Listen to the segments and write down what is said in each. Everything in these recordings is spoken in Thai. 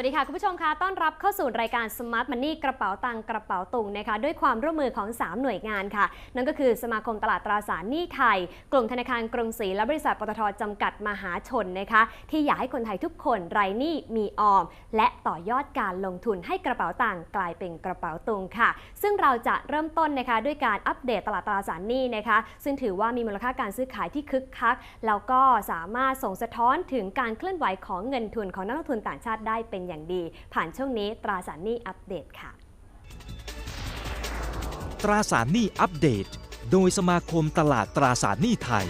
วัสดีค่ะ คุณผู้ชมคะต้อนรับเข้าสู่รายการ Smart Money กระเป๋าตังกระเป๋าตุงนะคะด้วยความร่วมมือของ 3 หน่วยงานค่ะ นั่นก็คือสมาคมตลาดตราสารหนี้ไทย กลุ่มธนาคารกรุงศรีและบริษัทปตทจำกัดมหาชนนะคะที่อยากให้คนไทยทุกคนไร้หนี้มีออม และต่อยอดการลงทุนให้กระเป๋าตังกลายเป็นกระเป๋าตุงค่ะ ซึ่งเราจะเริ่มต้นนะคะด้วยการอัปเดตตลาดตราสารหนี้นะคะซึ่งถือว่ามีมูลค่าการซื้อขายที่คึกคักแล้วก็สามารถส่งสะท้อนถึงการเคลื่อนไหวของเงินทุนของนักลงทุนต่างชาติได้เป็นอย่างดี ผ่านช่วงนี้ตราสารหนี้อัปเดตค่ะ ตราสารหนี้อัปเดต โดยสมาคมตลาดตราสารหนี้ไทย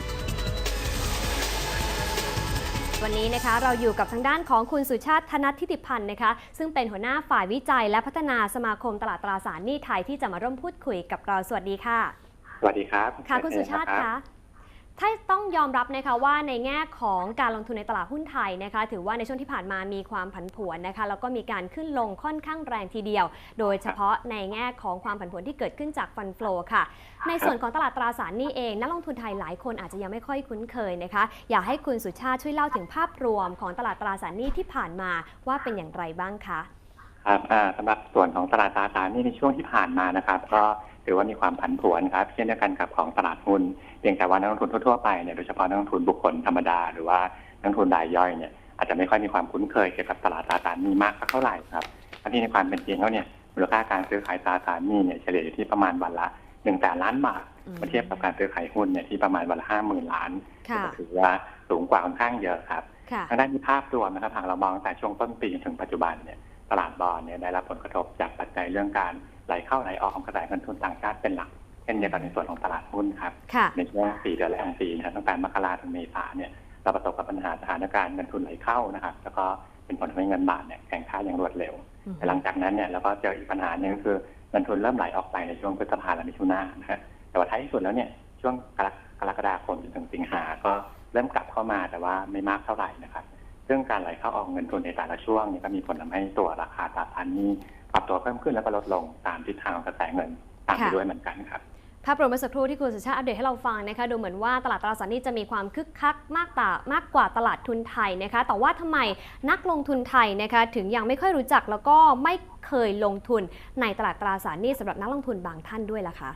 วันนี้นะคะเราอยู่กับทางด้านของคุณสุชาติธนัททิติพันธ์นะคะ ซึ่งเป็นหัวหน้าฝ่ายวิจัยและพัฒนาสมาคมตลาดตราสารหนี้ไทยที่จะมาร่วมพูดคุยกับเราสวัสดีค่ะ สวัสดีครับ ค่ะคุณสุชาติรับคะ ถ้าต้องยอมรับนะคะว่าในแง่ของการลงทุนในตลาดหุ้นไทยนะคะถือว่าในช่วงที่ผ่านมามีความผันผวนนะคะแล้วก็มีการขึ้นลงค่อนข้างแรงทีเดียว โดยเฉพาะในแง่ของความผันผวนที่เกิดขึ้นจากฟันโฟลค่ะ ในส่วนของตลาดตราสารนี้เอง นักลงทุนไทยหลายคนอาจจะยังไม่ค่อยคุ้นเคยนะคะอยากให้คุณสุชาติช่วยเล่าถึงภาพรวมของตลาดตราสารนี้ที่ผ่านมาว่าเป็นอย่างไรบ้างคะครับสำหรับส่วนของตลาดตราสารนี้ในช่วงที่ผ่านมานะครับ ก็ ถือว่ามีความผันผวนครับ เช่นเดียวกันกับของตลาดหุ้นเพียงแต่ว่านักลงทุนทั่วๆไปเนี่ยโดยเฉพาะนักลงทุนบุคคลธรรมดา หรือว่านักลงทุนรายย่อยเนี่ยอาจจะไม่ค่อยมีความคุ้นเคยเกี่ยวกับตลาดตราสารหนี้มากสักเท่าไหร่ครับทั้งที่ในความเป็นจริงแล้วเนี่ยมูลค่าการซื้อขายตราสารหนี้เนี่ยเฉลี่ยอยู่ที่ประมาณวันละหนึ่งแสนล้านบาทอืมเมื่อเทียบกับการซื้อขายหุ้นเนี่ยที่ประมาณวันละห้าหมื่นล้านค่ะก็ถือว่าสูงกว่าค่อนข้างเยอะครับค่ะทางด้านที่ภาพรวมนะครับหากเรามองตั้งแต่ช่วงต้นปีจนถึงปัจจุบันเนี่ยตลาดบอลเนี่ยได้รับผลกระทบจากปัจจัยเรื่องการ ไหลเข้าไหลออกของกระแสเงินทุนต่างชาติเป็นหลักเช่นเดียวกันในส่วนของตลาดหุ้นครับค่ะในช่วง4เดือนแรกของปีนะครับตั้งแต่มกราถึงเมษาเนี่ยเราประสบกับปัญหาสถานการณ์เงินทุนไหลเข้านะครับ แล้วก็เป็นผลทำให้เงินบาทเนี่ยแข็งค่าอย่างรวดเร็วแต่หลังจากนั้นเนี่ยเราก็เจออีกปัญหาหนึ่งก็คือเงินทุนเริ่มไหลออกไปในช่วงพฤษภาและมิถุนายนนะฮะแต่ว่าท้ายที่สุดแล้วเนี่ยช่วงกรกกรกฎาคมจนถึงสิงหาก็เริ่มกลับเข้ามาแต่ว่าไม่มากเท่าไหร่นะครับซึ่งการไหลเข้าออกเงินทุนในแต่ละช่วงเนี่ยก็มีผลทำให้ตัวราคาตราสารหนี้ ปรับตัวเพิ่มขึ้นแล้วก็ลดลงตามทิศทางของกระแสเงินตามไปค่ะด้วยเหมือนกันครับภาพรวมเมื่อสักครู่ที่คุณสุชาติอัปเดตให้เราฟังนะคะดูเหมือนว่าตลาดตราสารหนี้จะมีความคึกคักมากตามากกว่าตลาดทุนไทยนะคะแต่ว่าทำไมนักลงทุนไทยนะคะถึงยังไม่ค่อยรู้จักแล้วก็ไม่เคยลงทุนในตลาดตราสารหนี้สำหรับนักลงทุนบางท่านด้วยล่ะคะ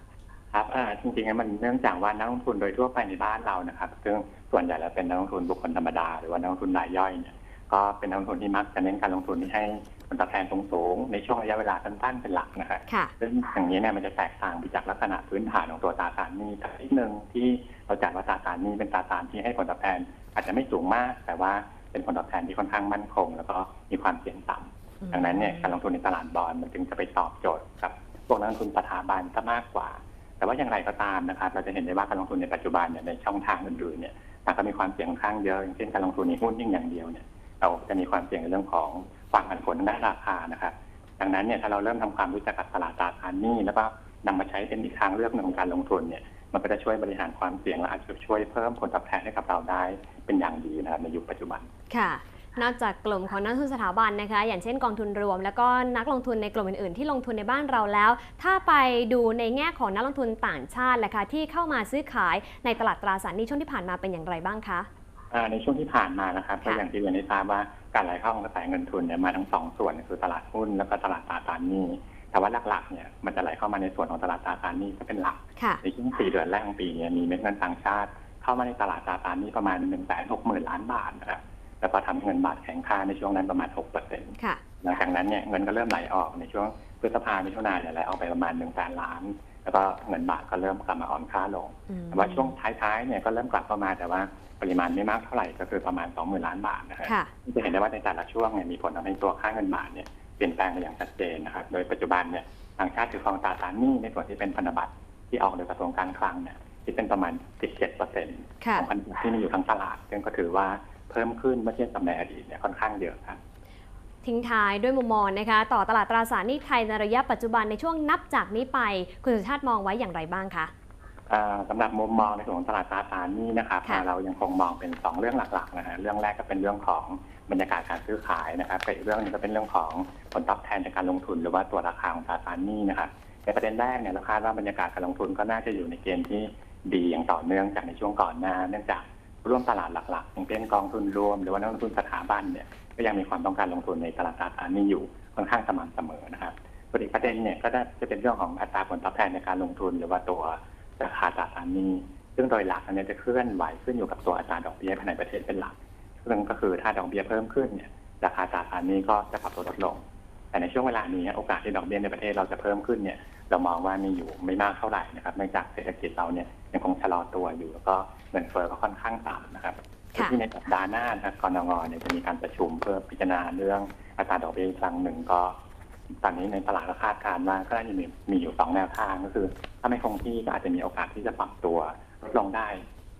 ครับอ่าจริงๆแล้วมันเนื่องจากว่านักลงทุนโดยทั่วไปในบ้านเรานะครับ ซึ่งส่วนใหญ่แล้วเป็นนักลงทุนบุคคลธรรมดา หรือว่านักลงทุนรายย่อยเนี่ย ก็เป็นนักลงทุนที่มักจะเน้นการลงทุนที่ให้ผลตอบแทนสูงๆในช่วงระยะเวลาสั้นๆเป็นหลักนะครับค่ะซึ่งอย่างนี้เนี่ยมันจะแตกต่างไปจากลักษณะพื้นฐานของตัวตราสารหนี้แต่อีกหนึ่งที่เราจัดว่าตราสารหนี้เป็นตราสารที่ให้ผลตอบแทนอาจจะไม่สูงมาก แต่ว่าเป็นผลตอบแทนที่ค่อนข้างมั่นคง แล้วก็มีความเสี่ยงต่ำดังนั้นเนี่ยการลงทุนในตลาดบอลมันจึงจะไปตอบโจทย์กับพวกนักลงทุนสถาบันซะมากกว่า แต่ว่าอย่างไรก็ตามนะครับเราจะเห็นได้ว่าการลงทุนในปัจจุบันเนี่ยในช่องทางอื่นๆเนี่ยมันก็มีความเสี่ยงค่อนข้างเยอะอย่างเช่นการลงทุนในหุ้นยิ่งอย่างเดียวเนี่ย เราจะมีความเสี่ยงในเรื่องของความผันผวนด้านราคานะครับดังนั้นเนี่ยถ้าเราเริ่มทำความรู้จักกับตลาดตราสารหนี้แล้วก็นำมาใช้เป็นอีกทางเลือกหนึ่งของการลงทุนเนี่ยมันก็จะช่วยบริหารความเสี่ยงและอาจจะช่วยเพิ่มผลตอบแทนให้กับเราได้เป็นอย่างดีนะครับในยุคปัจจุบันค่ะนอกจากกลุ่มของนักลงทุนสถาบันนะคะ อย่างเช่นกองทุนรวม แล้วก็นักลงทุนในกลุ่มอื่นๆ ที่ลงทุนในบ้านเราแล้ว ถ้าไปดูในแง่ของนักลงทุนต่างชาติแหละคะที่เข้ามาซื้อขายในตลาดตราสารหนี้ช่วงที่ผ่านมาเป็นอย่างไรบ้างคะ ในช่วงที่ผ่านมานะครับก็ค่ะอย่างที่เรียนได้ทราบว่าการไหลเข้าของกระแสเงินทุนเนี่ยมาทั้งสองส่วนคือตลาดหุ้นแล้วก็ตลาดตราสารหนี้แต่ว่าหลักๆเนี่ยมันจะไหลเข้ามาในส่วนของตลาดตราสารหนี้ก็เป็นหลักค่ะในช่วงสี่เดือนแรกของปีเนี่ยมีเม็ดเงินต่างชาติ เข้ามาในตลาดตราสารหนี้ประมาณ1นึ่งแสนหกหมื่นล้านบาทนะครับแล้วก็ทำให้เงินบาทแข็งค่าในช่วงนั้นประมาณ6เปอร์เซ็นต์ค่ะหลังจากนั้นเนี่ยเงินก็เริ่มไหลออกในช่วงพฤษภามิถุนายนเนี่ยไหลออกไปประมาณ1นึ่งแสนล้าน แล้วก็เงินบาทก็เริ่มกลับมาอ่อนค่าลงอืมแต่ว่าช่วงท้ายๆเนี่ยก็เริ่มกลับเข้ามาแต่ว่าปริมาณไม่มากเท่าไหร่ก็คือประมาณ 20,000 ล้านบาทนะครับค่ะจะเห็นได้ว่าในแต่ละช่วงเนี่ยมีผลทำให้ตัวค่าเงินบาทเนี่ยเปลี่ยนแปลงไปอย่างชัดเจนนะครับ โดยปัจจุบันเนี่ยต่างชาติถือครองตราสารหนี้ในส่วนที่เป็นพันธบัตรที่ออกโดยกระทรวงการคลังเนี่ยที่เป็นประมาณ 17เปอร์เซ็นต์ค่ะของพันธบัตรที่มีอยู่ทั้งตลาด ซึ่งก็ถือว่าเพิ่มขึ้นเมื่อเทียบกับในอดีตเนี่ยค่อนข้างเยอะครับ ทิ้งท้ายด้วยมุมมองนะคะ ต่อตลาดตราสารหนี้ไทยในระยะปัจจุบันในช่วงนับจากนี้ไป คุณสุชาติมองไว้อย่างไรบ้างคะอ่าสำหรับมุมมองในส่วนของตลาดตราสารหนี้นะครับค่ะเรายังคงมองเป็นสองเรื่องหลักๆนะฮะเรื่องแรกก็เป็นเรื่องของบรรยากาศการซื้อขายนะครับแต่อีกเรื่องหนึงก็เป็นเรื่องของผลตอบแทนจากการลงทุน หรือว่าตัวราคาของตราสารหนี้นะครับในประเด็นแรกเนี่ยเราคาดว่าบรรยากาศการลงทุนก็น่าจะอยู่ในเกณฑ์ที่ดีอย่างต่อเนื่องจากในช่วงก่อนหน้า เนื่องจากร่วมตลาดหลักๆอย่างเช่นกองทุนรวม หรือว่านักลงทุนสถาบันเนี่ย ก็ยังมีความต้องการลงทุนในตลาดตราสารนี้อยู่ค่อนข้างสม่ำเสมอนะครับส่วนอีกประเด็นเนี่ยก็จะเป็นเรื่องของอัตราผลตอบแทนในการลงทุนหรือว่าตัวราคาตราสารหนี้ซึ่งโดยหลักอันนี้จะเคลื่อนไหวขึ้นอยู่กับตัวอัตราดอกเบี้ยภายในประเทศเป็นหลักซึ่งก็คือถ้าดอกเบี้ยเพิ่มขึ้นเนี่ยราคาตราสารหนี้ก็จะปรับตัวลดลง แต่ในช่วงเวลานี้โอกาสที่ดอกเบี้ยในประเทศเราจะเพิ่มขึ้นเนี่ยเรามองว่ามีอยู่ไม่มากเท่าไหร่นะครับเนื่องจากเศรษฐกิจเราเนี่ยยังคงชะลอตัวอยู่แล้วก็เงินเฟ้อก็ค่อนข้างต่ำนะครับ ที่ในสัปดาห์หน้านะครับกรงเนี่ยจะมีการประชุมเพื่อพิจารณาเรื่องอัตราดอกเบี้ยอีกครั้งหนึ่งก็ ตอนนี้ในตลาดก็คาดการณ์ว่าก็น่าจะมีมีอยู่สองแนวทางก็คือ ถ้าไม่คงที่ก็อาจจะมีโอกาสที่จะปรับตัวลดลงได้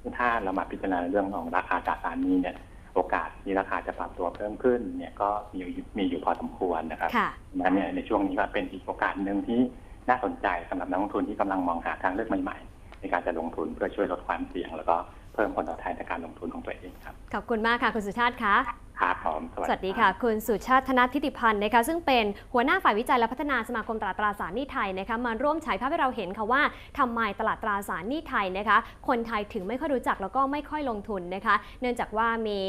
ซึ่งถ้าเรามาพิจารณาเรื่องของราคาตราสารหนี้เนี่ย โอกาสที่ราคาจะปรับตัวเพิ่มขึ้น เนี่ยก็มีอยู่มีอยู่พอสมควรนะครับค่ะนั้นเนี่ยในช่วงนี้ก็เป็นอีกโอกาสหนึ่งที่น่าสนใจสำหรับนักลงทุนที่กำลังมองหาทางเลือกใหม่ๆ ในการจะลงทุนเพื่อช่วยลดความเสี่ยงแล้วก็ เพิ่มผลตอบแทนในการลงทุนของตัวเองครับ ขอบคุณมากค่ะ คุณสุชาติคะครับผมสวัสดีค่ะ คุณสุชาติธนทิติพันธ์นะคะซึ่งเป็นหัวหน้าฝ่ายวิจัยและพัฒนาสมาคมตลาดตราสารหนี้ไทยนะคะมาร่วมฉายภาพให้เราเห็นค่ะว่าทำไมตลาดตราสารหนี้ไทยนะคะคนไทยถึงไม่ค่อยรู้จักแล้วก็ไม่ค่อยลงทุนนะคะ เนื่องจากว่ามี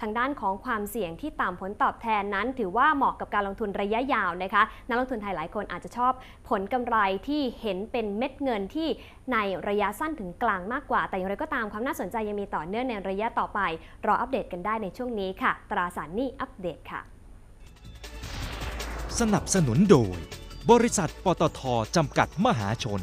ทางด้านของความเสี่ยงที่ต่ำผลตอบแทนนั้น ถือว่าเหมาะกับการลงทุนระยะยาวนะคะนักลงทุนไทยหลายคนอาจจะชอบผลกำไรที่เห็นเป็นเม็ดเงินที่ในระยะสั้นถึงกลางมากกว่า แต่อย่างไรก็ตามความน่าสนใจยังมีต่อเนื่องในระยะต่อไป รออัปเดตกันได้ในช่วงนี้ค่ะตราสารหนี้อัปเดตค่ะ สนับสนุนโดย บริษัทปตทจำกัดมหาชน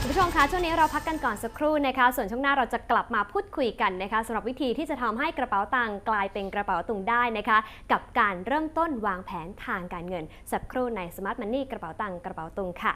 คุณผู้ชมคะช่วงนี้เราพักกันก่อนสักครู่นะคะ ส่วนช่วงหน้าเราจะกลับมาพูดคุยกันนะคะสำหรับวิธีที่จะทำให้กระเป๋าตังค์กลายเป็นกระเป๋าตุงได้นะคะ กับการเริ่มต้นวางแผนทางการเงินสักครู่ใน Smart Money กระเป๋าตังค์กระเป๋าตุงค่ะ